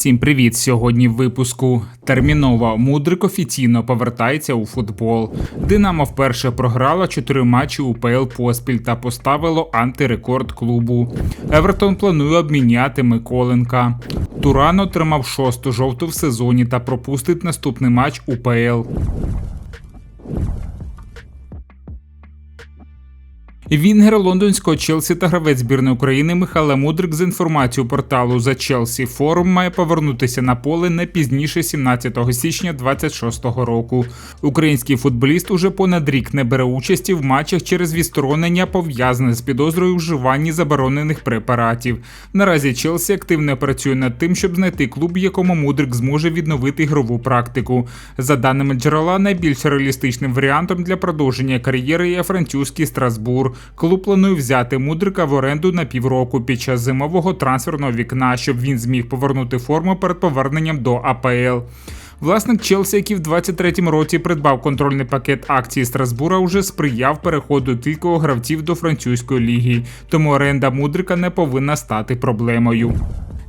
Всім привіт! Сьогодні в випуску терміново Мудрик офіційно повертається у футбол. Динамо вперше програла 4 матчі УПЛ поспіль та поставило антирекорд клубу. Евертон планує обміняти Миколенка. Туран отримав шосту жовту в сезоні та пропустить наступний матч УПЛ. Вінгер лондонського Челсі та гравець збірної України Михайло Мудрик з інформацією порталу за Челсі Форум має повернутися на поле не пізніше 17 січня 2026 року. Український футболіст уже понад рік не бере участі в матчах через відсторонення, пов'язане з підозрою вживанні заборонених препаратів. Наразі Челсі активно працює над тим, щоб знайти клуб, якому Мудрик зможе відновити ігрову практику. За даними джерела, найбільш реалістичним варіантом для продовження кар'єри є французький Страсбур. Клуб планує взяти мудрика в оренду на півроку під час зимового трансферного вікна, щоб він зміг повернути форму перед поверненням до АПЛ. Власник Челсі, який в 23-му році придбав контрольний пакет акцій Страсбура, уже сприяв переходу кількох гравців до французької ліги, тому оренда мудрика не повинна стати проблемою.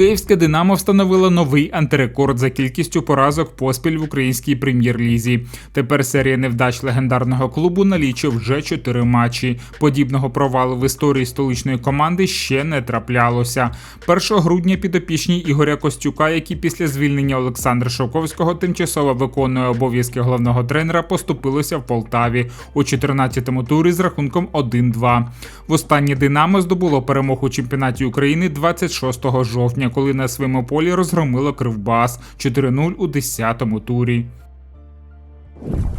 Київське Динамо встановило новий антирекорд за кількістю поразок поспіль в українській прем'єр-лізі. Тепер серія невдач легендарного клубу налічує вже чотири матчі. Подібного провалу в історії столичної команди ще не траплялося. 1 грудня підопічні Ігоря Костюка, який після звільнення Олександра Шовковського тимчасово виконує обов'язки головного тренера, поступилося в Полтаві у 14-му турі з рахунком 1-2. В останнє Динамо здобуло перемогу у чемпіонаті України 26 жовтня, коли на своєму полі розгромила Кривбас 4-0 у 10-му турі.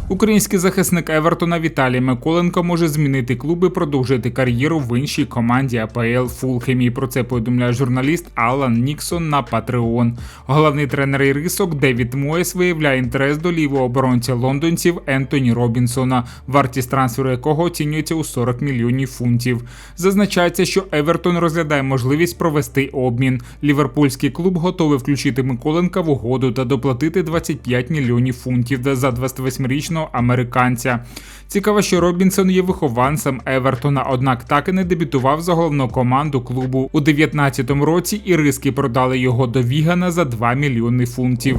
Український захисник Евертона Віталій Миколенко може змінити клуб і продовжити кар'єру в іншій команді АПЛ Фулхемі. Про це повідомляє журналіст Алан Ніксон на Patreon. Головний тренер Ірисок Девід Моєс виявляє інтерес до лівого оборонця лондонців Ентоні Робінсона, вартість трансферу якого оцінюється у 40 мільйонів фунтів. Зазначається, що Евертон розглядає можливість провести обмін. Ліверпульський клуб готовий включити Миколенка в угоду та доплатити 25 мільйонів фунтів за 28-річного американця. Цікаво, що Робінсон є вихованцем Евертона, однак так і не дебютував за головну команду клубу у 2019 році. Іриски продали його до Вігана за 2 мільйони фунтів.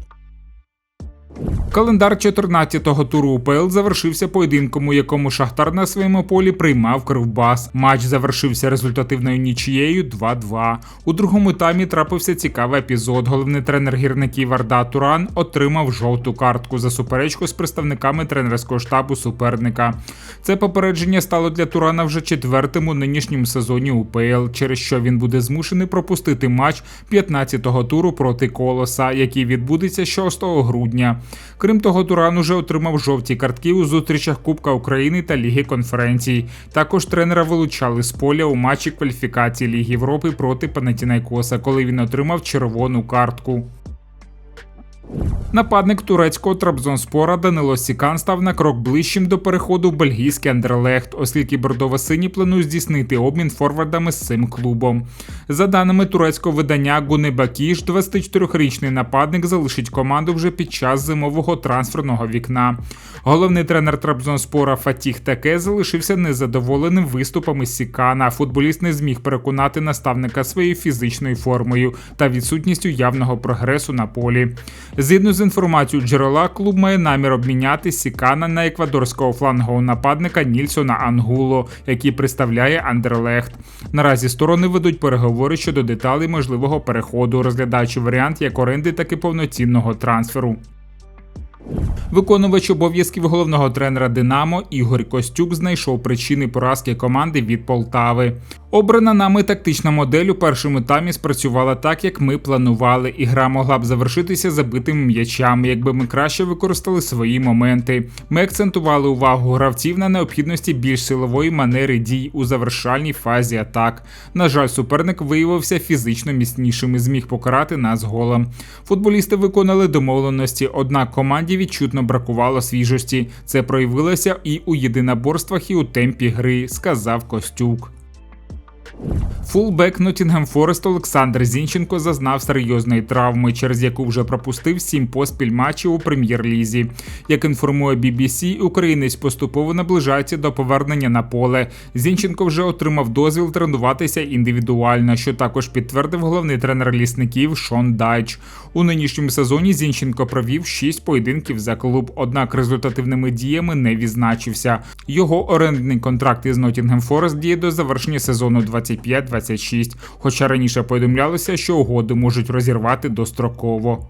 Календар 14-го туру УПЛ завершився поєдинком, у якому Шахтар на своєму полі приймав Кривбас. Матч завершився результативною нічією 2-2. У другому таймі трапився цікавий епізод. Головний тренер гірників Арда Туран отримав жовту картку за суперечку з представниками тренерського штабу суперника. Це попередження стало для Турана вже четвертим у нинішньому сезоні УПЛ, через що він буде змушений пропустити матч 15-го туру проти Колоса, який відбудеться 6 грудня. Крім того, Туран уже отримав жовті картки у зустрічах Кубка України та Ліги конференцій. Також тренера вилучали з поля у матчі кваліфікації Ліги Європи проти Панатінайкоса, коли він отримав червону картку. Нападник турецького Трабзонспора Данило Сікан став на крок ближчим до переходу в бельгійський Андерлехт, оскільки бордово-сині планують здійснити обмін форвардами з цим клубом. За даними турецького видання Гуни Бакіш, 24-річний нападник залишить команду вже під час зимового трансферного вікна. Головний тренер Трабзонспора Фатіх Таке залишився незадоволеним виступами Сікана. Футболіст не зміг переконати наставника своєю фізичною формою та відсутністю явного прогресу на полі. Згідно з інформацією джерела, клуб має намір обміняти Сікана на еквадорського флангового нападника Нільсона Ангуло, який представляє Андерлехт. Наразі сторони ведуть переговори щодо деталей можливого переходу, розглядаючи варіант як оренди, так і повноцінного трансферу. Виконувач обов'язків головного тренера Динамо Ігор Костюк знайшов причини поразки команди від Полтави. Обрана нами тактична модель у першому таймі спрацювала так, як ми планували, і гра могла б завершитися забитими м'ячами, якби ми краще використали свої моменти. Ми акцентували увагу гравців на необхідності більш силової манери дій у завершальній фазі атак. На жаль, суперник виявився фізично міцнішим і зміг покарати нас голом. Футболісти виконали домовленості, однак команді відчутно бракувало свіжості. Це проявилося і у єдиноборствах, і у темпі гри, сказав Костюк. Фулбек Ноттінгем Форест Олександр Зінченко зазнав серйозної травми, через яку вже пропустив сім поспіль матчів у прем'єр-лізі. Як інформує BBC, українець поступово наближається до повернення на поле. Зінченко вже отримав дозвіл тренуватися індивідуально, що також підтвердив головний тренер лісників Шон Дайч. У нинішньому сезоні Зінченко провів шість поєдинків за клуб, однак результативними діями не відзначився. Його орендний контракт із Ноттінгем Форест діє до завершення сезону 25-26, хоча раніше повідомлялося, що угоди можуть розірвати достроково.